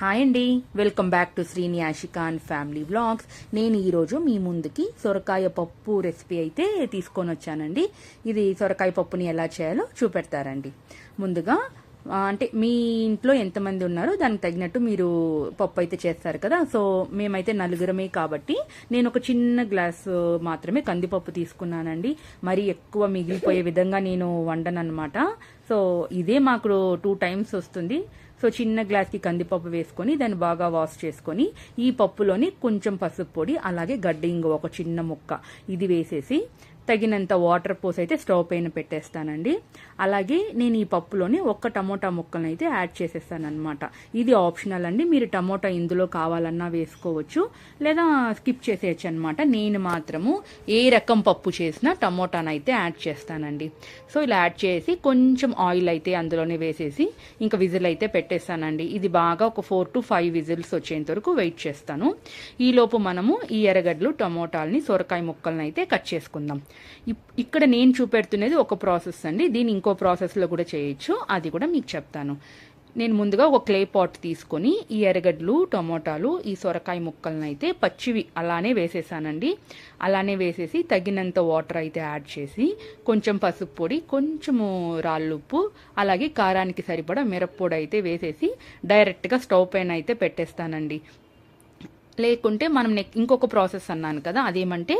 Hi అండి. Welcome back to Srini Ashikan family vlogs. నేను ఈరోజు మీ ముందుకి సొరకాయ పప్పు రెసిపీ అయితే తీసుకొని వచ్చానండి. ఇది సొరకాయ పప్పుని ఎలా చేయాలో చూపెడతారండి. ముందుగా అంటే మీ ఇంట్లో ఎంతమంది ఉన్నారో దానికి తగినట్టు మీరు పప్పు అయితే చేస్తారు కదా. సో మేమైతే నలుగురమే కాబట్టి నేను ఒక చిన్న గ్లాస్ మాత్రమే కందిపప్పు తీసుకున్నానండి. మరి ఎక్కువ మిగిలిపోయే విధంగా నేను వండనన్నమాట. సో ఇదే మాకు టూ టైమ్స్ వస్తుంది. సో చిన్న గ్లాస్కి కందిపప్పు వేసుకొని దాన్ని బాగా వాష్ చేసుకొని ఈ పప్పులోని కొంచెం పసుపు పొడి అలాగే గడ్డి ఇంగు ఒక చిన్న ముక్క ఇది వేసేసి తగినంత వాటర్ పోసి అయితే స్టవ్ పైన పెట్టేస్తానండి. అలాగే నేను ఈ పప్పులోని ఒక్క టమోటా ముక్కలను అయితే యాడ్ చేసేస్తాను అనమాట ఇది ఆప్షనల్ అండి. మీరు టమోటా ఇందులో కావాలన్నా వేసుకోవచ్చు. లేదా స్కిప్ చేసేయచ్చు అనమాట నేను మాత్రము ఏ రకం పప్పు చేసినా టమోటాను అయితే యాడ్ చేస్తానండి. సో ఇలా యాడ్ చేసి కొంచెం ఆయిల్ అయితే అందులోనే వేసేసి ఇంకా విజిల్ అయితే పెట్టేస్తానండి. ఇది బాగా ఒక ఫోర్ టు ఫైవ్ విజిల్స్ వచ్చేంత వరకు వెయిట్ చేస్తాను. ఈలోపు మనము ఈ ఎర్రగడ్డలు టమోటాలని సొరకాయ ముక్కలను అయితే కట్ చేసుకుందాం. ఇక్కడ నేను చూపెడుతున్నది ఒక ప్రాసెస్ అండి. దీన్ని ఇంకో ప్రాసెస్లో కూడా చేయొచ్చు. అది కూడా మీకు చెప్తాను. నేను ముందుగా ఒక క్లే పాట్ తీసుకొని ఈ ఎర్రగడ్డలు టమోటాలు ఈ సొరకాయ ముక్కలను అయితే పచ్చివి అలానే వేసేసానండి. అలానే వేసేసి తగినంత వాటర్ అయితే యాడ్ చేసి కొంచెం పసుపు పొడి కొంచెము రాళ్ళుప్పు అలాగే కారానికి సరిపడా మిరప్పొడి అయితే వేసేసి డైరెక్ట్గా స్టవ్ పైన అయితే పెట్టేస్తానండి. లేకుంటే మనం నెక్ ఇంకొక ప్రాసెస్ అన్నాను కదా అదేమంటే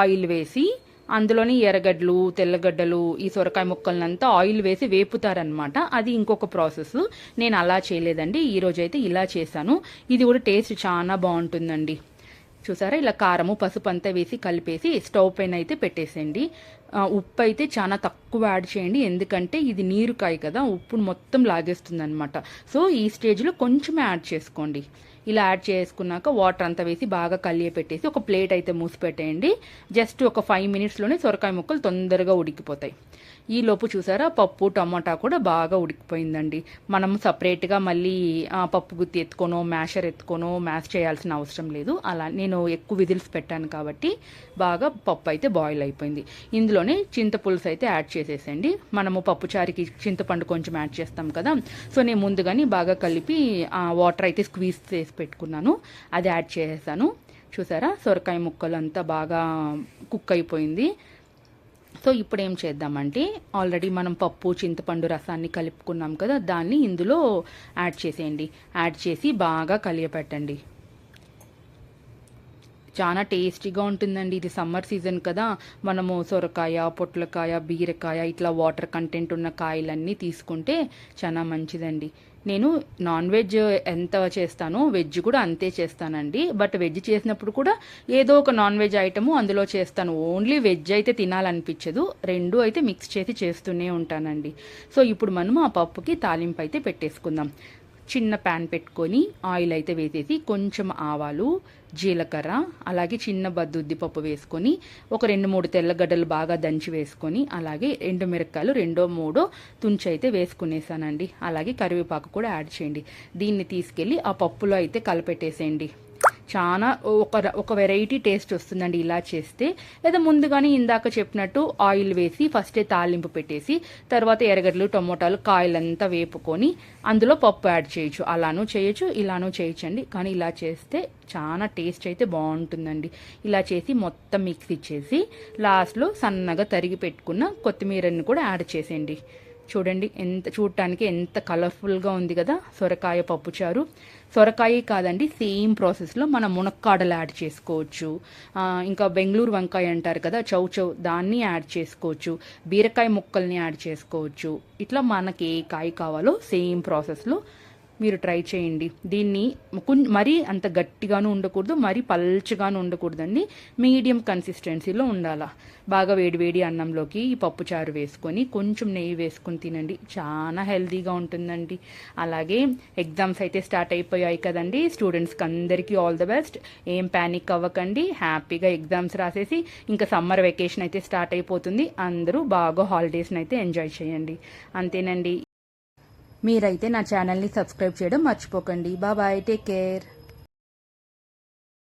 ఆయిల్ వేసి అందులోని ఎర్రగడ్డలు తెల్లగడ్డలు ఈ సొరకాయ ముక్కలనంతా ఆయిల్ వేసి వేపుతారనమాట అది ఇంకొక ప్రాసెస్. నేను అలా చేయలేదండి. ఈరోజు అయితే ఇలా చేశాను. ఇది కూడా టేస్ట్ చాలా బాగుంటుందండి. చూసారా? ఇలా కారము పసుపు అంతా వేసి కలిపేసి స్టవ్ పైన అయితే పెట్టేసేయండి. ఉప్పు అయితే చాలా తక్కువ యాడ్ చేయండి. ఎందుకంటే ఇది నీరుకాయ కదా ఉప్పును మొత్తం లాగేస్తుంది అనమాట సో ఈ స్టేజ్లో కొంచెం యాడ్ చేసుకోండి. ఇలా యాడ్ చేసుకున్నాక వాటర్ అంతా వేసి బాగా కలియ పెట్టేసి ఒక ప్లేట్ అయితే మూసి పెట్టేయండి. జస్ట్ ఒక ఫైవ్ మినిట్స్లోనే సొరకాయ ముక్కలు తొందరగా ఉడికిపోతాయి. ఈ లోపు చూసారా పప్పు టమాటా కూడా బాగా ఉడికిపోయిందండి. మనం సపరేట్గా మళ్ళీ పప్పు గుత్తి ఎత్తుకోనో మ్యాషర్ ఎత్తుకోనో మ్యాష్ చేయాల్సిన అవసరం లేదు. అలా నేను ఎక్కువ విజిల్స్ పెట్టాను కాబట్టి బాగా పప్పు అయితే బాయిల్ అయిపోయింది. ఇందులో ఇందులోనే చింతపులుసు అయితే యాడ్ చేసేసండి మనము పప్పుచారికి చింతపండు కొంచెం యాడ్ చేస్తాం కదా. సో నేను ముందుగానే బాగా కలిపి వాటర్ అయితే స్క్వీజ్ చేసి పెట్టుకున్నాను. అది యాడ్ చేసేసాను. చూసారా? సొరకాయ ముక్కలు అంతా బాగా కుక్ అయిపోయింది. సో ఇప్పుడు ఏం చేద్దామంటే ఆల్రెడీ మనం పప్పు చింతపండు రసాన్ని కలుపుకున్నాం కదా దాన్ని ఇందులో యాడ్ చేసేయండి. యాడ్ చేసి బాగా కలియపెట్టండి. చాలా టేస్టీగా ఉంటుందండి. ఇది సమ్మర్ సీజన్ కదా. మనము సొరకాయ పొట్లకాయ బీరకాయ ఇట్లా వాటర్ కంటెంట్ ఉన్న కాయలన్నీ తీసుకుంటే చాలా మంచిదండి. నేను నాన్ వెజ్ ఎంత చేస్తానో వెజ్ కూడా అంతే చేస్తానండి. బట్ వెజ్ చేసినప్పుడు కూడా ఏదో ఒక నాన్ వెజ్ ఐటము అందులో చేస్తాను. ఓన్లీ వెజ్ అయితే తినాలనిపించదు. రెండు అయితే మిక్స్ చేసి చేస్తూనే ఉంటానండి. సో ఇప్పుడు మనము ఆ పప్పుకి తాలింపు అయితే పెట్టేసుకుందాం. చిన్న ప్యాన్ పెట్టుకొని ఆయిల్ అయితే వేసేసి కొంచెం ఆవాలు జీలకర్ర అలాగే చిన్న బద్దుద్ది పప్పు వేసుకొని ఒక రెండు మూడు తెల్లగడ్డలు బాగా దంచి వేసుకొని అలాగే ఎండు మిరపకాయలు రెండో మూడో తుంచి అయితే వేసుకునేసానండి. అలాగే కరివేపాకు కూడా యాడ్ చేయండి. దీన్ని తీసుకెళ్ళి ఆ పప్పులో అయితే కలపెట్టేసేయండి. చాలా ఒక ఒక వెరైటీ టేస్ట్ వస్తుందండి ఇలా చేస్తే. లేదా ముందుగానే ఇందాక చెప్పినట్టు ఆయిల్ వేసి ఫస్టే తాలింపు పెట్టేసి తర్వాత ఎర్రగడ్డలు టమోటాలు కాయలంతా వేపుకొని అందులో పప్పు యాడ్ చేయొచ్చు. అలానూ చేయొచ్చు ఇలానూ చేయొచ్చండి. కానీ ఇలా చేస్తే చాలా టేస్ట్ అయితే బాగుంటుందండి. ఇలా చేసి మొత్తం మిక్స్ ఇచ్చేసి లాస్ట్లో సన్నగా తరిగి పెట్టుకున్న కొత్తిమీరని కూడా యాడ్ చేసేయండి. చూడండి ఎంత చూడటానికి ఎంత కలర్ఫుల్గా ఉంది కదా సొరకాయ పప్పుచారు సొరకాయ కాదండి సేమ్ ప్రాసెస్లో మనం మునక్కాడలు యాడ్ చేసుకోవచ్చు. ఇంకా బెంగళూరు వంకాయ అంటారు కదా చౌ చౌ దాన్ని యాడ్ చేసుకోవచ్చు. బీరకాయ ముక్కల్ని యాడ్ చేసుకోవచ్చు. ఇట్లా మనకి ఏ కాయ కావాలో సేమ్ ప్రాసెస్లో మీరు ట్రై చేయండి. దీన్ని మరీ అంత గట్టిగాను ఉండకూడదు మరీ పల్చగాను ఉండకూడదండి. మీడియం కన్సిస్టెన్సీలో ఉండాలా. బాగా వేడివేడి అన్నంలోకి ఈ పప్పు చారు వేసుకొని కొంచెం నెయ్యి వేసుకొని తినండి. చాలా హెల్తీగా ఉంటుందండి. అలాగే ఎగ్జామ్స్ అయితే స్టార్ట్ అయిపోయాయి కదండి. స్టూడెంట్స్కి అందరికీ ఆల్ ద బెస్ట్. ఏం ప్యానిక్ అవ్వకండి. హ్యాపీగా ఎగ్జామ్స్ రాసేసి ఇంకా సమ్మర్ వెకేషన్ అయితే స్టార్ట్ అయిపోతుంది. అందరూ బాగా హాలిడేస్ని అయితే ఎంజాయ్ చేయండి. అంతేనండి. మీరైతే నా ఛానల్ని సబ్స్క్రైబ్ చేయడం మర్చిపోకండి. బాబాయ్ టేక్ కేర్.